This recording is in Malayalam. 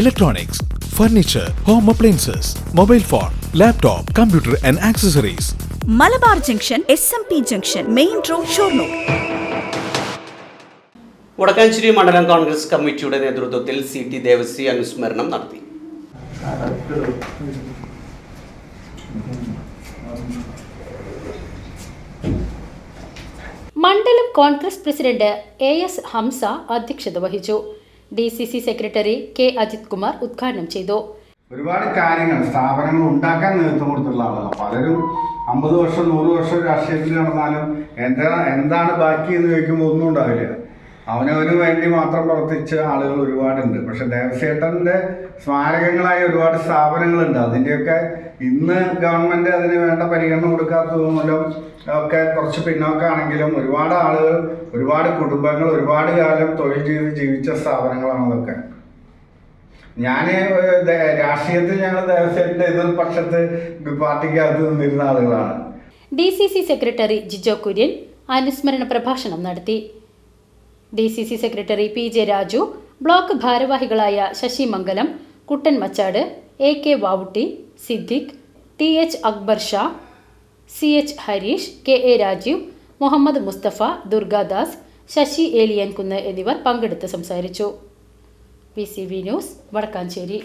electronics, furniture home appliances mobile phone laptop computer and accessories Malabar junction S M P junction main road Shoranur. Vadakkanchery മണ്ഡലം കോൺഗ്രസ് കമ്മിറ്റിയുടെ നേതൃത്വത്തിൽ സി ടി ദേവസി അനുസ്മരണം നടത്തി. മണ്ഡലം Congress president A S Hamza അധ്യക്ഷത വഹിച്ചു. D C C secretary K Ajith Kumar ഉദ്ഘാടനം ചെയ്തു. ഒരുപാട് കാര്യങ്ങൾ സ്ഥാപനങ്ങൾ ഉണ്ടാക്കാൻ നേതൃത്വം കൊടുത്തിട്ടുള്ള ആളുകളാണ്. പലരും അമ്പത് വർഷം നൂറ് വർഷം രാഷ്ട്രീയത്തിൽ നടന്നാലും എന്താ എന്താണ് ബാക്കി എന്ന് ചോദിക്കുമ്പോൾ ഒന്നും ഉണ്ടാവില്ല. അവനവന് വേണ്ടി മാത്രം പ്രവർത്തിച്ച ആളുകൾ ഒരുപാടുണ്ട്. പക്ഷെ ദേവസേട്ടന്റെ സ്മാരകങ്ങളായ ഒരുപാട് സ്ഥാപനങ്ങളുണ്ട്. അതിന്റെയൊക്കെ ഇന്ന് ഗവൺമെന്റ് അതിന് വേണ്ട പരിഗണന കൊടുക്കാത്തത് മൂലം ഒക്കെ കുറച്ച് പിന്നോക്കാണെങ്കിലും ഒരുപാട് ആളുകൾ ഒരുപാട് കുടുംബങ്ങൾ ഒരുപാട് കാലം തൊഴിൽ ചെയ്ത് ജീവിച്ച സ്ഥാപനങ്ങളാണ് അതൊക്കെ. ഞാൻ രാഷ്ട്രീയത്തിൽ ഞങ്ങൾ ദേവസ്വത്തിന്റെ എതിർപക്ഷത്ത് പാർട്ടിക്കകത്ത് നിന്നിരുന്ന ആളുകളാണ്. D C C secretary Jijo Kurian അനുസ്മരണ പ്രഭാഷണം നടത്തി. D C C secretary P J Raju block ഭാരവാഹികളായ Sasi Mangalam Kuttan Machad A K Vavutty Siddique T H Akbar Shah C H Harish K A Rajeev Muhammad Mustafa Durgadas Sasi Eliyankunnu എന്നിവർ പങ്കെടുത്ത് സംസാരിച്ചു. P C V news Vadakkanchery.